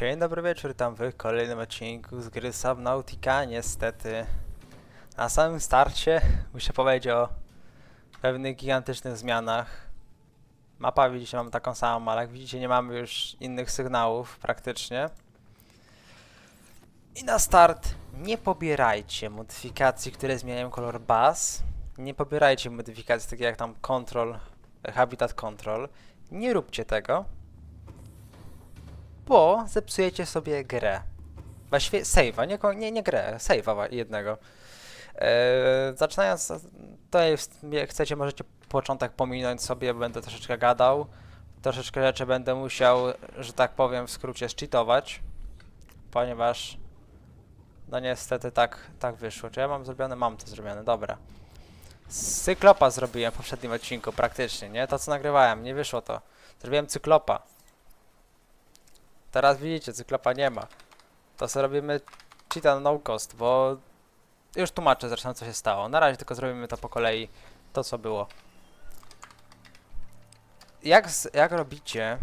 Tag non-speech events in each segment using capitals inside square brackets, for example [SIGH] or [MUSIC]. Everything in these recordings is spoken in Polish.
Dzień dobry wieczór, tam w kolejnym odcinku z gry Subnautica. Niestety, na samym starcie muszę powiedzieć o pewnych gigantycznych zmianach. Mapa widzicie, mamy taką samą, ale jak widzicie nie mamy już innych sygnałów praktycznie. I na start nie pobierajcie modyfikacji, które zmieniają kolor baz. Nie pobierajcie modyfikacji takich jak tam control, habitat control. Nie róbcie tego bo zepsujecie sobie grę. Właściwie save'a, nie, nie, nie grę, save'a jednego. Eee, zaczynając, jest, jak chcecie, możecie początek pominąć sobie, będę troszeczkę gadał. Troszeczkę rzeczy będę musiał, że tak powiem, w skrócie szczytować, ponieważ no niestety tak, tak wyszło. Czy ja mam zrobione? Mam to zrobione, dobra. Cyklopa zrobiłem w poprzednim odcinku praktycznie, nie? To co nagrywałem, nie wyszło to. Zrobiłem cyklopa. Teraz widzicie, cyklopa nie ma. To sobie robimy cheata no cost, bo już tłumaczę zresztą co się stało. Na razie tylko zrobimy to po kolei, to co było. Jak, z, jak robicie,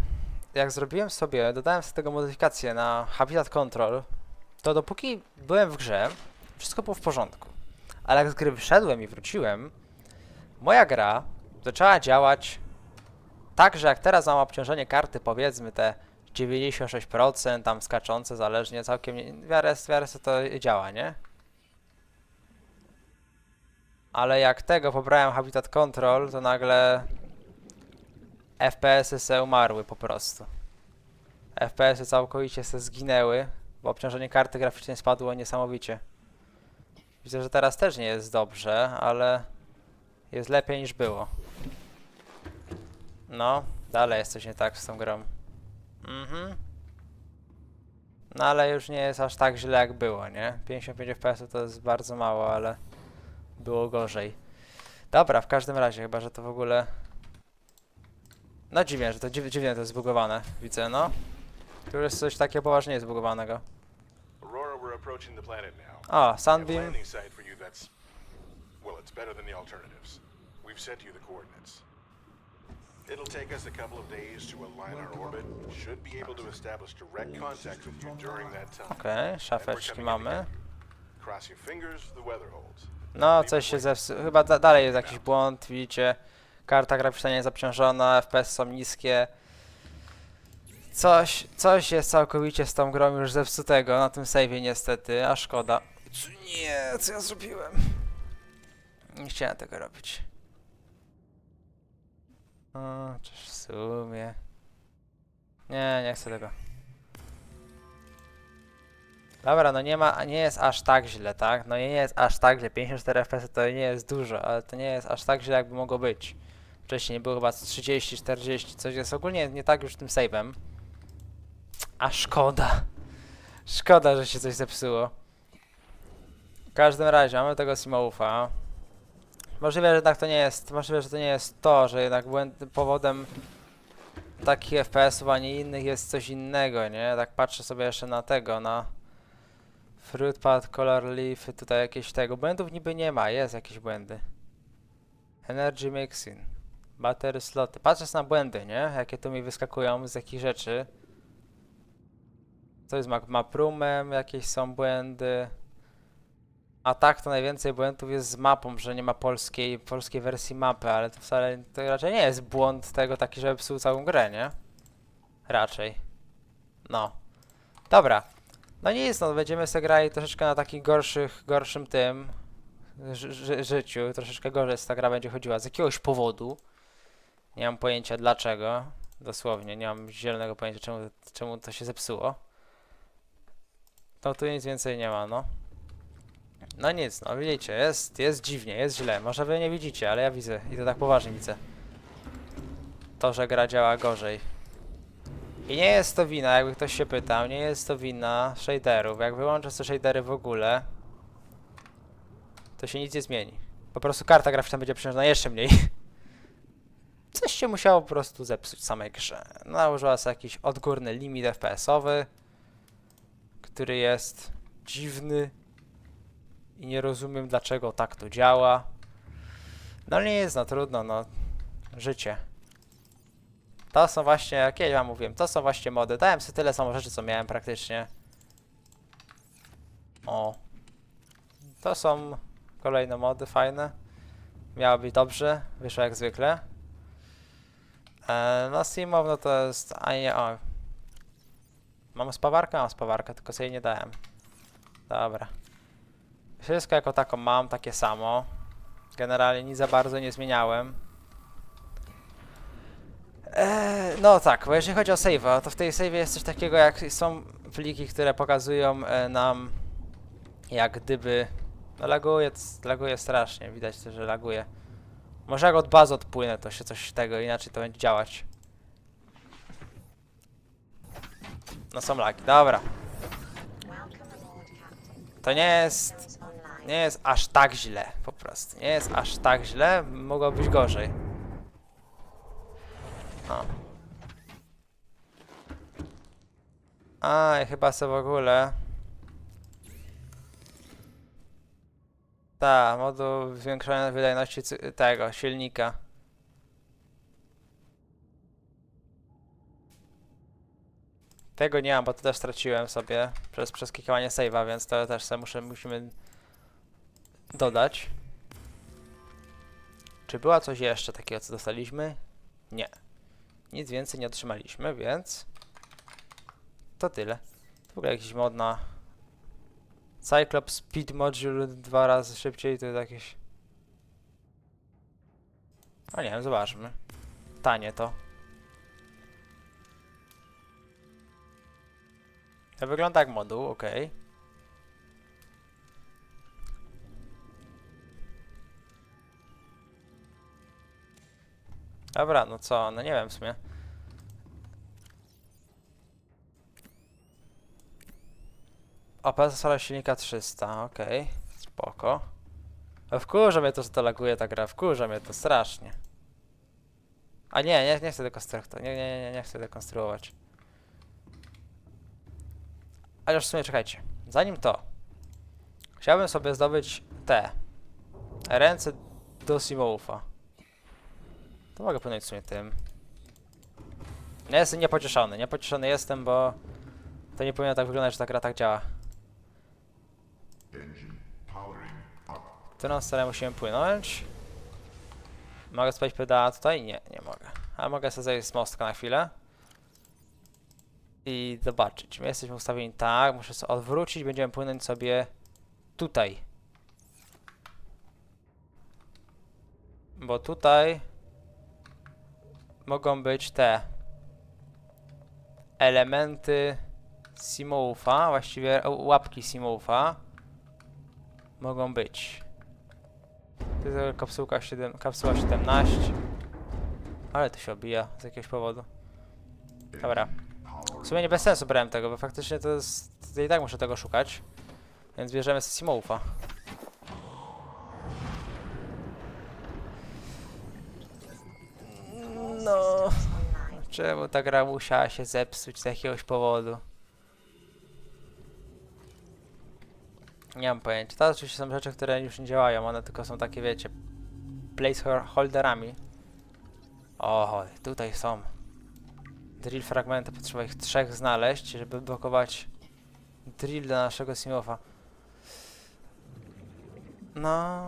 jak zrobiłem sobie, dodałem sobie tego modyfikację na Habitat Control, to dopóki byłem w grze, wszystko było w porządku. Ale jak z gry wyszedłem i wróciłem, moja gra zaczęła działać tak, że jak teraz mam obciążenie karty, powiedzmy te 96%, tam skaczące, zależnie, całkiem nie- w miarę, w sobie to działa, nie? Ale jak tego pobrałem Habitat Control, to nagle FPS-y se umarły po prostu. FPS-y całkowicie se zginęły, bo obciążenie karty graficznej spadło niesamowicie. Widzę, że teraz też nie jest dobrze, ale jest lepiej niż było. No, dalej jest coś nie tak z tą grą. Mhm. No ale już nie jest aż tak źle jak było, nie? 55 FPS to jest bardzo mało, ale było gorzej. Dobra, w każdym razie, chyba że to w ogóle... No dziwnie, że to dziw dziwnie to jest zbugowane, widzę, no. Tu jest coś takiego poważnie zbugowanego. Aurora, we're approaching the planet now. O, Sunbeam. landing site for you that's... Well, it's better than the alternatives. We've sent you the coordinates. It'll take us a couple of days to align our orbit. Should be able to establish direct contact with you during that time. Okej, szafeczki mamy. Cross your fingers, the weather holds. No, coś się zepsuło. Chyba da dalej jest jakiś błąd, widzicie. Karta graficzna nie jest obciążona, FPS są niskie. Coś, coś jest całkowicie z tą grą już zepsutego na tym save'ie niestety, a szkoda. Nie, co ja zrobiłem? Nie chciałem tego robić. O, czyż w sumie... Nie, nie chcę tego. Dobra, no nie ma, nie jest aż tak źle, tak? No nie jest aż tak źle, 54 FPS to nie jest dużo, ale to nie jest aż tak źle jakby mogło być. Wcześniej było chyba z 30, 40, coś jest ogólnie nie tak już tym save'em. A szkoda. Szkoda, że się coś zepsuło. W każdym razie mamy tego Simoufa. Możliwe, że jednak to nie jest, możliwe, że to nie jest to, że jednak powodem takich FPS-ów, a nie innych jest coś innego, nie? Tak patrzę sobie jeszcze na tego, na Fruit pad, color leaf, tutaj jakieś tego. Błędów niby nie ma, jest jakieś błędy. Energy mixing. Battery sloty. Patrzę na błędy, nie? Jakie tu mi wyskakują, z jakich rzeczy. To jest ma, ma prumem, jakieś są błędy. A tak to najwięcej błędów jest z mapą, że nie ma polskiej, polskiej wersji mapy, ale to wcale to raczej nie jest błąd tego taki, żeby psuł całą grę, nie? Raczej. No. Dobra. No jest, no będziemy sobie grali troszeczkę na takich gorszych, gorszym tym ży życiu, troszeczkę gorzej ta gra będzie chodziła z jakiegoś powodu. Nie mam pojęcia dlaczego, dosłownie, nie mam zielonego pojęcia czemu, czemu to się zepsuło. No tu nic więcej nie ma, no. No nic, no widzicie, jest, jest dziwnie, jest źle. Może wy nie widzicie, ale ja widzę i to tak poważnie widzę. To, że gra działa gorzej. I nie jest to wina, jakby ktoś się pytał, nie jest to wina shaderów. Jak wyłączę te shadery w ogóle, to się nic nie zmieni. Po prostu karta graficzna będzie przynoszona jeszcze mniej. [LAUGHS] Coś się musiało po prostu zepsuć w samej grze. Nałożyła sobie jakiś odgórny limit FPS-owy, który jest dziwny i nie rozumiem dlaczego tak to działa. No nie jest, no trudno, no. Życie. To są właśnie, jak ja wam mówiłem, to są właśnie mody. Dałem sobie tyle samo rzeczy, co miałem praktycznie. O. To są kolejne mody fajne. Miało być dobrze, wyszło jak zwykle. E, no Steamow, no to jest, a nie, o. Mam spawarkę? Mam spawarkę, tylko sobie nie dałem. Dobra. Wszystko jako taką mam, takie samo. Generalnie nic za bardzo nie zmieniałem. Eee, no tak, bo jeżeli chodzi o save, to w tej save jest coś takiego jak są pliki, które pokazują e, nam jak gdyby no laguje, laguje strasznie, widać też, że laguje. Może jak od bazy odpłynę, to się coś tego, inaczej to będzie działać. No są lagi, dobra. To nie jest, nie jest aż tak źle, po prostu. Nie jest aż tak źle, mogło być gorzej. O. A, i chyba sobie w ogóle... Ta, moduł zwiększania wydajności tego, silnika. Tego nie mam, bo to też straciłem sobie przez przeskakiwanie save'a, więc to też sobie muszę, musimy dodać. Czy była coś jeszcze takiego, co dostaliśmy? Nie. Nic więcej nie otrzymaliśmy, więc to tyle. W ogóle jakiś mod na Cyclops Speed Module dwa razy szybciej, to jest jakieś... A nie wiem, zobaczmy. Tanie to. To wygląda jak moduł, ok. Dobra, no co, no nie wiem w sumie. OPS silnika 300, okej, spoko. A Wkurza mnie to, że to laguje ta gra, wkurza mnie to strasznie. A nie, nie, nie chcę dekonstruować, nie, nie, nie, nie chcę dekonstruować. A już w sumie czekajcie, zanim to, chciałbym sobie zdobyć te ręce do Simoufa. To mogę płynąć w sumie tym. Ja jestem niepocieszony, niepocieszony jestem, bo to nie powinno tak wyglądać, że ta gra tak działa. Którą stronę musimy płynąć? Mogę spać pedała tutaj? Nie, nie mogę. Ale mogę sobie zejść z mostka na chwilę. I zobaczyć. My jesteśmy ustawieni tak, muszę sobie odwrócić, będziemy płynąć sobie tutaj. Bo tutaj mogą być te elementy Simoufa, właściwie łapki Simoufa mogą być. To jest kapsułka 7, kapsuła 17. Ale to się obija z jakiegoś powodu. Dobra. W sumie nie bez sensu brałem tego, bo faktycznie to jest... To i tak muszę tego szukać. Więc bierzemy Simoufa. No... Czemu ta gra musiała się zepsuć z jakiegoś powodu? Nie mam pojęcia. To oczywiście są rzeczy, które już nie działają, one tylko są takie, wiecie, placeholderami. O, tutaj są. Drill fragmenty, potrzeba ich trzech znaleźć, żeby blokować drill do naszego Simowa. No...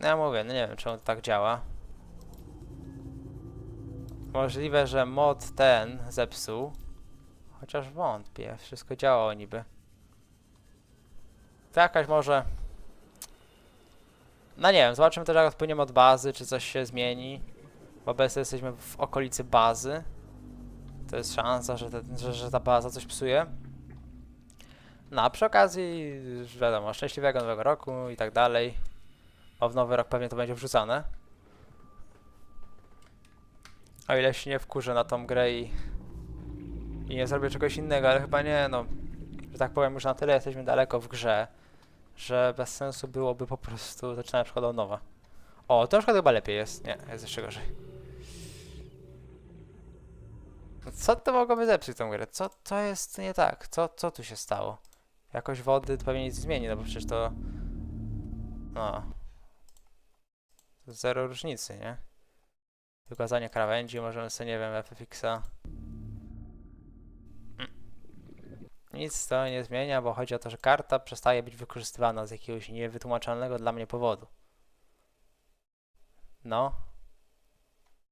Ja mówię, no nie wiem czemu to tak działa. Możliwe, że mod ten zepsuł. Chociaż wątpię, wszystko działało niby. To jakaś może... No nie wiem, zobaczymy też jak odpłyniemy od bazy, czy coś się zmieni. Bo obecnie jesteśmy w okolicy bazy. To jest szansa, że, te, że, że ta baza coś psuje. No a przy okazji, wiadomo, szczęśliwego nowego roku i tak dalej. Bo w nowy rok pewnie to będzie wrzucane. O ile się nie wkurzę na tą grę i, i nie zrobię czegoś innego, ale chyba nie, no. Że tak powiem, już na tyle jesteśmy daleko w grze, że bez sensu byłoby po prostu zaczynać przykład od nowa. O, to już chyba lepiej jest. Nie, jest jeszcze gorzej. No Co to mogłoby zepsuć tą grę? Co to jest nie tak? Co, co tu się stało? Jakoś wody to pewnie nic zmieni, no bo przecież to... No... Zero różnicy, nie? Wykazanie krawędzi, możemy sobie, nie wiem, FFX-a. Mm. Nic to nie zmienia, bo chodzi o to, że karta przestaje być wykorzystywana z jakiegoś niewytłumaczalnego dla mnie powodu. No.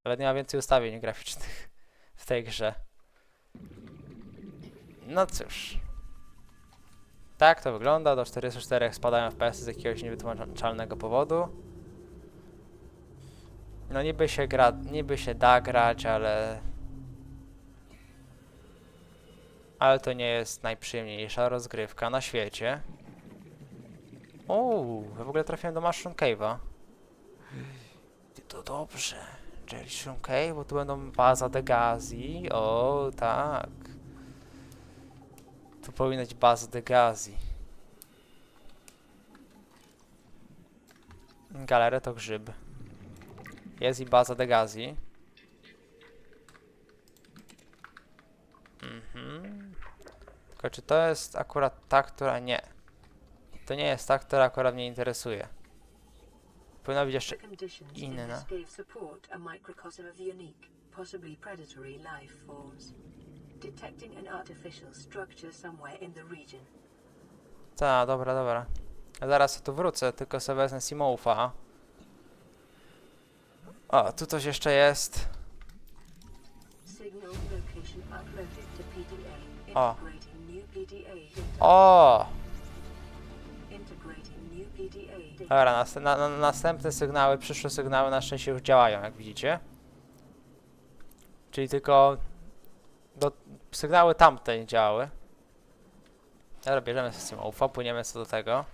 Nawet nie ma więcej ustawień graficznych w tej grze. No cóż. Tak to wygląda. Do 44 spadają FPS z jakiegoś niewytłumaczalnego powodu. No niby się gra, niby się da grać, ale... Ale to nie jest najprzyjemniejsza rozgrywka na świecie. Uuu, ja w ogóle trafiłem do Mushroom Cave'a. To dobrze. Jellyshroom Cave, bo tu będą baza Degazi. O, tak. Tu powinna być baza Degazi. Galeria to grzyb. Jest i baza Degazi. Mhm. Tylko czy to jest akurat ta, która nie. To nie jest ta, która akurat mnie interesuje. Powinna być jeszcze inna. possibly predatory life forms. Detecting an artificial structure somewhere in the region. Ta, dobra, dobra. Zaraz tu wrócę, tylko sobie wezmę Simoufa. O, tu coś jeszcze jest. O! Data. Dobra, nas, na, na, następne sygnały, przyszłe sygnały na szczęście już działają, jak widzicie. Czyli tylko do, sygnały tamte nie działały. Dobra, bierzemy system UFO, płyniemy co do tego.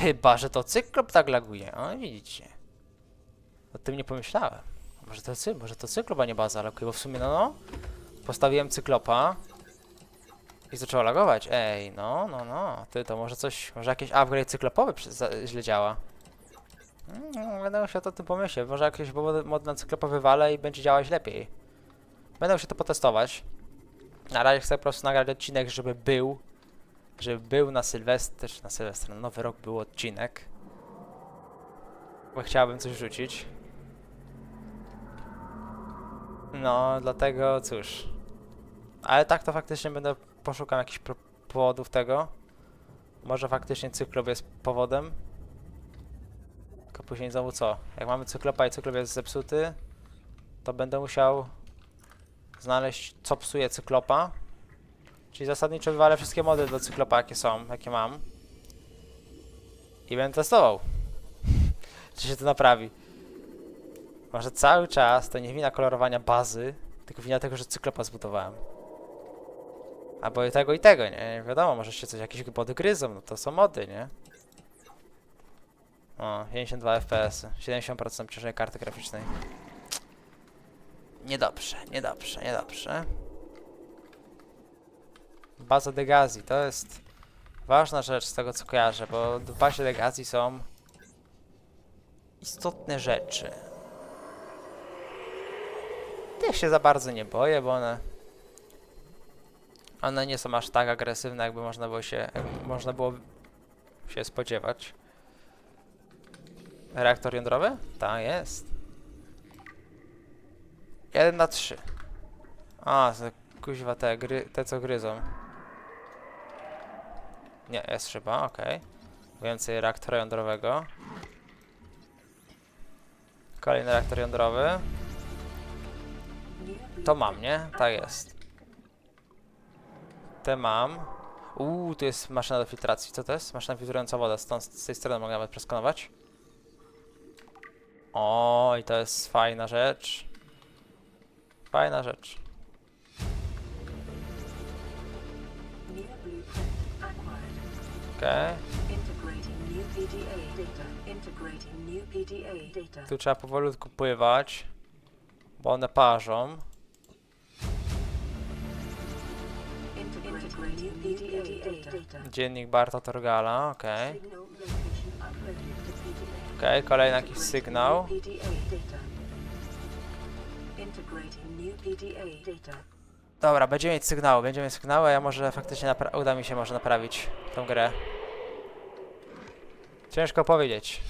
Chyba, że to cyklop tak laguje. O, widzicie. O tym nie pomyślałem. Może to, cy, może to cyklop, a nie baza laguje, bo w sumie no, no. Postawiłem cyklopa. I zaczęło lagować. Ej, no, no, no. Ty, to może coś, może jakiś upgrade cyklopowy źle działa. Mm, będę to o tym pomyśleć. Może jakiś mod, na cyklopa wywalę i będzie działać lepiej. Będę musiał to potestować. Na razie chcę po prostu nagrać odcinek, żeby był. Żeby był na Sylwester, czy na Sylwester, na Nowy Rok był odcinek. Bo chciałbym coś wrzucić. No, dlatego cóż. Ale tak to faktycznie będę poszukam jakichś powodów tego. Może faktycznie cyklop jest powodem. Tylko później znowu co? Jak mamy cyklopa i cyklop jest zepsuty, to będę musiał znaleźć co psuje cyklopa. Czyli zasadniczo wywalę wszystkie mody do cyklopa jakie są, jakie mam. I będę testował. [LAUGHS] czy się to naprawi. Może cały czas to nie wina kolorowania bazy, tylko wina tego, że cyklopa zbudowałem. Albo i tego i tego, nie? Nie wiadomo, może się coś, jakieś mody gryzą, no to są mody, nie? O, 52 FPS, 70% obciążenia karty graficznej. Niedobrze, niedobrze, niedobrze. Baza Degazi, to jest ważna rzecz z tego co kojarzę, bo w bazie Degazi są istotne rzeczy. Tych się za bardzo nie boję, bo one one nie są aż tak agresywne, jakby można było się, można było się spodziewać. Reaktor jądrowy? Tak, jest. 1 na 3. A, to kuźwa te gry, te co gryzą. Nie, jest szyba, okej. Więcej reaktora jądrowego. Kolejny reaktor jądrowy. To mam, nie? Tak jest. Te mam. Uuu, tu jest maszyna do filtracji. Co to jest? Maszyna filtrująca wodę. Stąd z tej strony mogę nawet przeskanować. O, i to jest fajna rzecz. Fajna rzecz. Tu trzeba powolutku pływać. Bo one parzą. Dziennik Barta Torgala, okej. Okej, kolejny jakiś sygnał. PDA data. Integrating new PDA data. Dobra, będziemy mieć sygnały, będziemy mieć sygnały, a ja może faktycznie uda mi się może naprawić tą grę. Ciężko powiedzieć.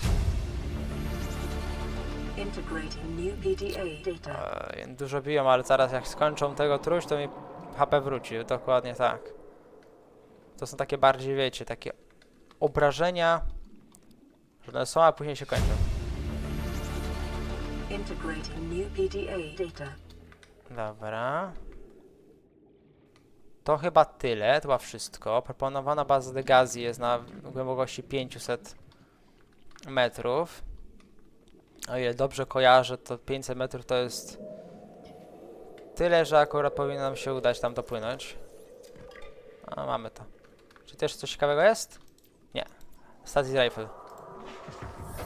Integrating new PDA data. E, Dużo biją, ale zaraz jak skończą tego truć, to mi HP wróci. Dokładnie tak. To są takie bardziej, wiecie, takie obrażenia, że one są, a później się kończą. Dobra. To chyba tyle, to chyba wszystko. Proponowana baza Degazi jest na głębokości 500 metrów. O ile dobrze kojarzę, to 500 metrów to jest tyle, że akurat powinno nam się udać tam dopłynąć. A, mamy to. Czy też coś ciekawego jest? Nie. Stacji rifle.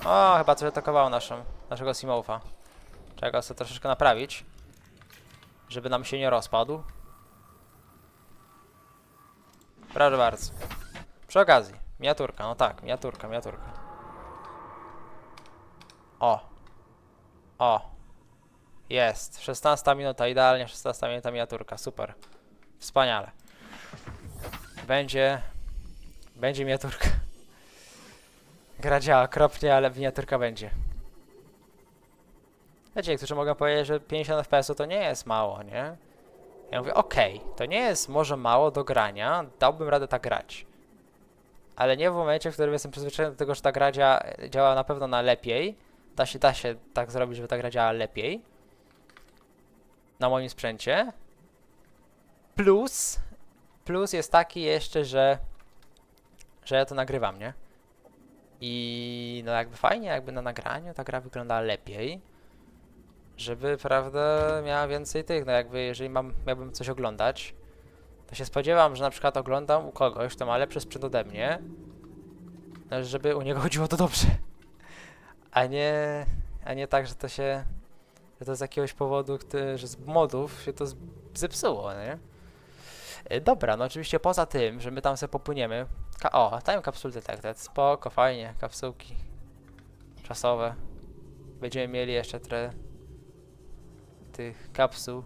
O, chyba coś atakowało naszą, naszego Simowa. Trzeba sobie troszeczkę naprawić żeby nam się nie rozpadł. Proszę bardzo. Przy okazji, miniaturka, no tak, miniaturka, miniaturka. O. O. Jest. 16 minuta, idealnie 16 minuta miniaturka, super. Wspaniale. Będzie... Będzie miniaturka. Gra działa okropnie, ale miniaturka będzie. Wiecie, niektórzy mogą powiedzieć, że 50 fps to nie jest mało, nie? Ja mówię, okej, to nie jest może mało do grania, dałbym radę tak grać. Ale nie w momencie, w którym jestem przyzwyczajony do tego, że ta gra dzia działa na pewno na lepiej. Da się, da się tak zrobić, żeby ta gra lepiej. Na moim sprzęcie. Plus, plus jest taki jeszcze, że, że ja to nagrywam, nie? I no jakby fajnie, jakby na nagraniu ta gra wygląda lepiej żeby, prawda, miała więcej tych, no jakby jeżeli mam, miałbym coś oglądać, to się spodziewam, że na przykład oglądam u kogoś, kto ma lepszy sprzęt ode mnie, no, żeby u niego [LAUGHS] chodziło to dobrze, a nie, a nie tak, że to się, że to z jakiegoś powodu, że z modów się to zepsuło, nie? E, Dobra, no oczywiście poza tym, że my tam sobie popłyniemy, ka o, time capsule detected, spoko, fajnie, kapsułki czasowe, będziemy mieli jeszcze trochę tych kapsuł.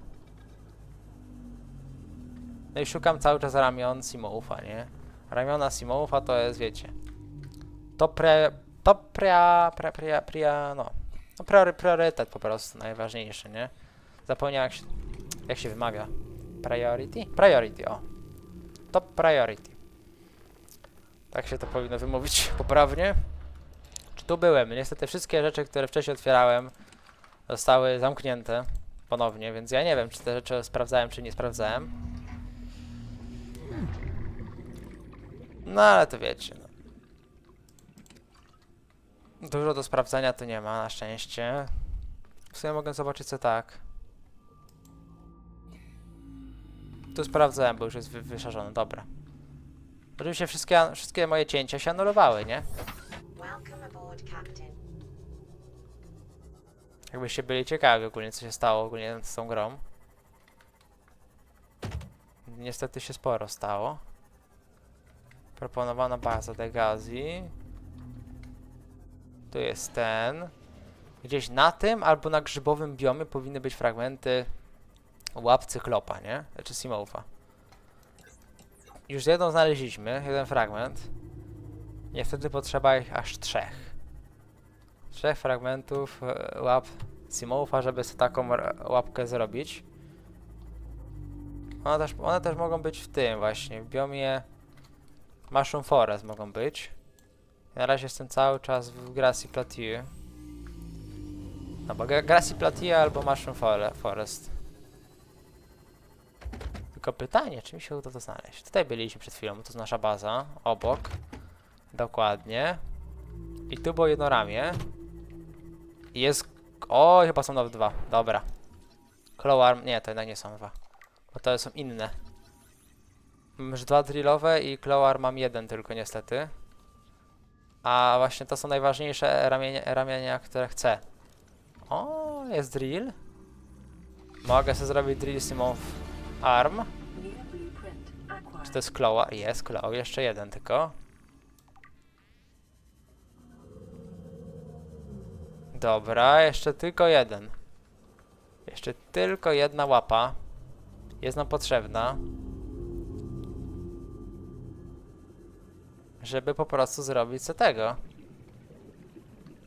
No i szukam cały czas ramion Simoufa, nie? Ramiona Simoufa to jest, wiecie, to pre, to pria, pre, pria, pria, no, no priory, priorytet po prostu, najważniejszy, nie? Zapomniałem jak się, jak się wymawia. Priority? Priority, o. Top priority. Tak się to powinno wymówić [LAUGHS] poprawnie. Czy tu byłem? Niestety wszystkie rzeczy, które wcześniej otwierałem, zostały zamknięte ponownie, więc ja nie wiem, czy te rzeczy sprawdzałem, czy nie sprawdzałem. No ale to wiecie. No. Dużo do sprawdzania tu nie ma, na szczęście. W sumie mogę zobaczyć co tak. Tu sprawdzałem, bo już jest wy wyszarzony, dobra. Oczywiście wszystkie, wszystkie moje cięcia się anulowały, nie? Welcome aboard, Captain. Jakbyście byli ciekawi ogólnie co się stało ogólnie z tą grą. Niestety się sporo stało. Proponowana baza Degazi. Tu jest ten. Gdzieś na tym albo na grzybowym biomie powinny być fragmenty łap cyklopa, nie? Znaczy Simoufa. Już jedną znaleźliśmy, jeden fragment. Niestety potrzeba ich aż trzech trzech fragmentów e, łap Simoufa, żeby sobie taką łapkę zrobić. One też, one też mogą być w tym właśnie, w biomie Mushroom Forest mogą być. Na razie jestem cały czas w Grassy Plateau. No bo Gra- Grassy Plateau albo Mushroom Fore- Forest. Tylko pytanie, czy mi się uda to znaleźć. Tutaj byliśmy przed chwilą, to jest nasza baza, obok. Dokładnie. I tu było jedno ramię. Jest. O, chyba są nawet dwa. Dobra. Claw arm. Nie, to jednak nie są dwa. Bo to są inne. Mam już dwa drillowe i claw arm mam jeden tylko niestety. A właśnie to są najważniejsze ramienia, ramienia które chcę. O, jest drill. Mogę sobie zrobić drill Simon arm. Czy to jest claw? Jest claw. Jeszcze jeden tylko. Dobra, jeszcze tylko jeden. Jeszcze tylko jedna łapa. Jest nam potrzebna. Żeby po prostu zrobić co tego.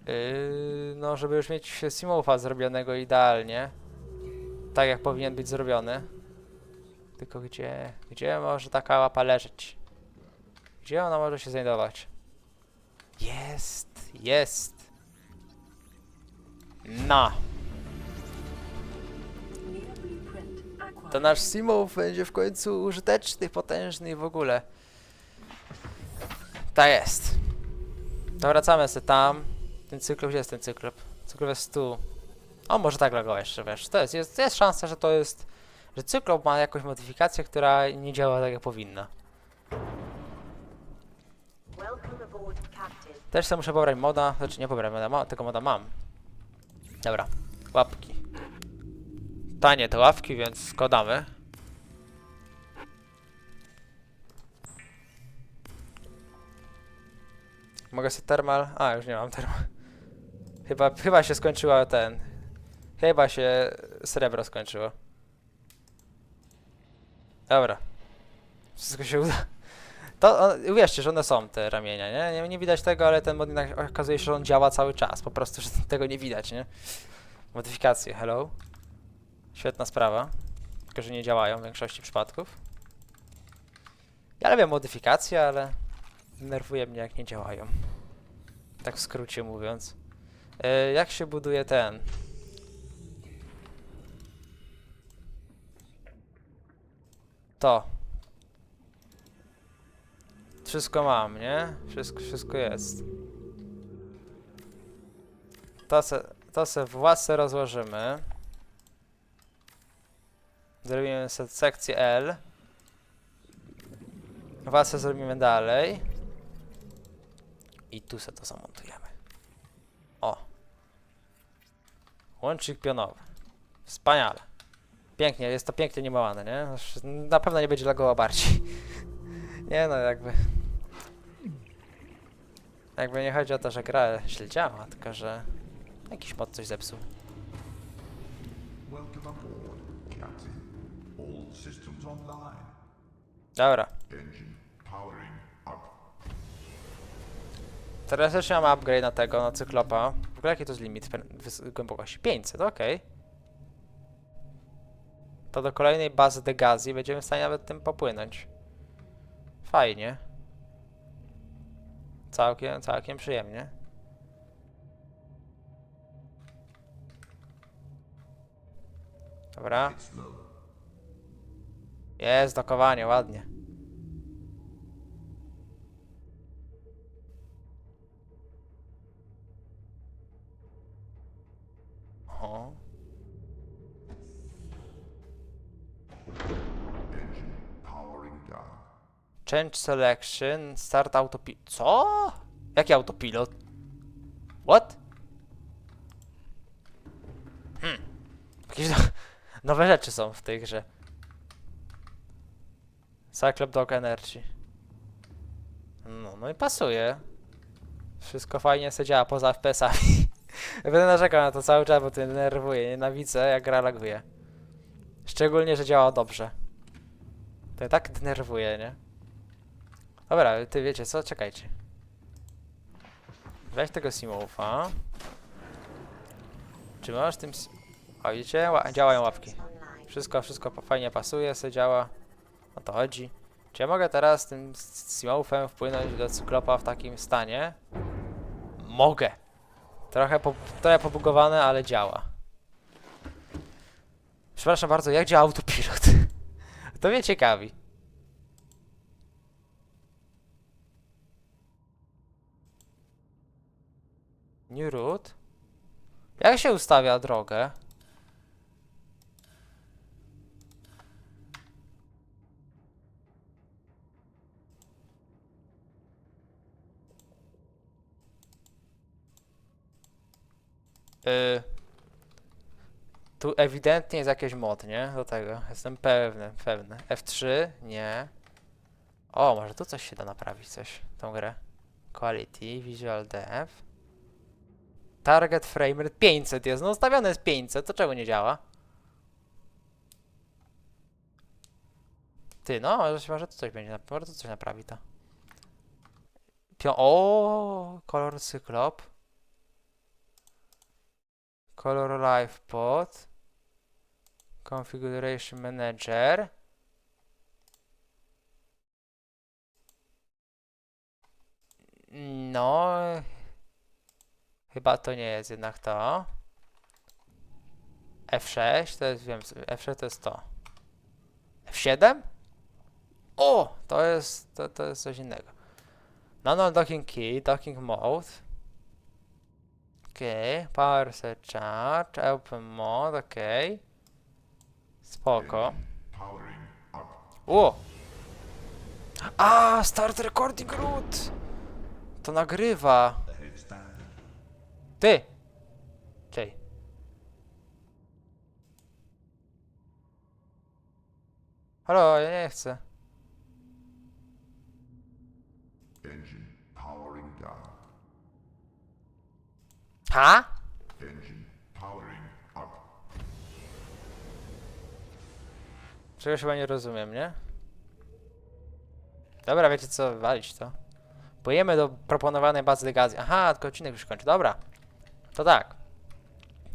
Yy, no, żeby już mieć Simufa zrobionego idealnie. Tak jak powinien być zrobiony. Tylko gdzie, gdzie może taka łapa leżeć? Gdzie ona może się znajdować? Jest, jest. No, acquired. to nasz Simów będzie w końcu użyteczny, potężny i w ogóle. Tak jest. To wracamy sobie tam. Ten cyklop, gdzie jest ten cyklop? Cyklop jest tu. O, może tak logo jeszcze, wiesz. To jest, jest, jest szansa, że to jest, że cyklop ma jakąś modyfikację, która nie działa tak jak powinna. Też sobie muszę pobrać moda, znaczy nie pobrać moda, ma, tego moda mam. Dobra, łapki. Tanie te łapki, więc składamy. Mogę sobie termal? A, już nie mam termal. Chyba, chyba się skończyła ten. Chyba się srebro skończyło. Dobra. Wszystko się uda. To uwierzcie, że one są te ramienia, nie? nie? Nie widać tego, ale ten mod okazuje się, że on działa cały czas. Po prostu, że tego nie widać, nie? Modyfikacje, hello. Świetna sprawa. Tylko, że nie działają w większości przypadków. Ja lubię modyfikacje, ale denerwuje mnie jak nie działają. Tak w skrócie mówiąc. E, jak się buduje ten? To. Wszystko mam, nie? Wszystko, wszystko jest. To se, to se w rozłożymy. Zrobimy se sekcję L. Łasce zrobimy dalej. I tu se to zamontujemy. O. Łącznik pionowy. Wspaniale. Pięknie, jest to pięknie niemowane, nie? Na pewno nie będzie lagowa bardziej. [LAUGHS] Nie no, jakby... Jakby nie chodzi o to, że gra źle działa, tylko że jakiś mod coś zepsuł. Welcome aboard, Captain. All systems online. Dobra, Engine powering up. teraz też mam upgrade na tego, na cyklopa. W ogóle jaki to jest limit głębokości? 500, okej. To do kolejnej bazy Degazji będziemy w stanie nawet tym popłynąć. Fajnie. Całkiem, całkiem przyjemnie. Dobra. Jest dokowanie, ładnie. O. Change selection, start autopilot. Co? Jaki autopilot? What? Hmm. Jakieś no, [LAUGHS] nowe rzeczy są w tej grze. Cyclop Dog Energy. No, no i pasuje. Wszystko fajnie se działa poza FPS-ami. [LAUGHS] Będę narzekał na to cały czas, bo to mnie denerwuje. Nienawidzę, jak gra laguje. Szczególnie, że działa dobrze. To tak denerwuje, nie? Dobra, ty wiecie co? Czekajcie. Weź tego Simulfa. Czy masz tym... O, widzicie? Ła działają łapki. Wszystko, wszystko fajnie pasuje, se działa. O to chodzi. Czy ja mogę teraz tym Simulfem wpłynąć do Cyklopa w takim stanie? Mogę. Trochę, po, trochę pobugowane, ale działa. Przepraszam bardzo, jak działa autopilot? [LAUGHS] to mnie ciekawi. New route? Jak się ustawia drogę? Y, tu ewidentnie jest jakiś mod, nie? Do tego. Jestem pewny, pewny. F3? Nie. O, może tu coś się da naprawić, coś, tą grę. Quality, Visual Depth. Target Frame Rate 500 jest, no ustawione jest 500, to czego nie działa? Ty, no, może, może tu coś będzie, może tu coś naprawi to. Pio o, kolor cyklop. Color Life Pod. Configuration Manager. No, chyba to nie jest jednak to. F6 to jest, wiem, F6 to jest to. F7? O, to jest, to, to jest coś innego. Manual docking key, docking mode. Okej, power set charge, open mode, okej. Spoko. Powering up. O! A, start recording root! To nagrywa. Ty! Czej. Halo, ja nie chcę. Engine powering down. Ha? Engine powering up. Czegoś chyba nie rozumiem, nie? Dobra, wiecie co, walić to. Płyjemy do proponowanej bazy gazy. Aha, tylko odcinek już kończy. Dobra. To tak.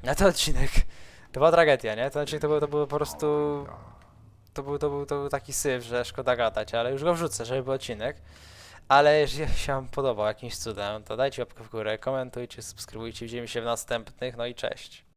Na ten odcinek. [LAUGHS] To była tragedia, nie? Ten odcinek to był, to był po prostu... To był, to, był, to był taki syf, że szkoda gadać, ale już go wrzucę, żeby był odcinek. Ale jeżeli się wam podobał jakimś cudem, to dajcie łapkę w górę, komentujcie, subskrybujcie, widzimy się w następnych, no i cześć.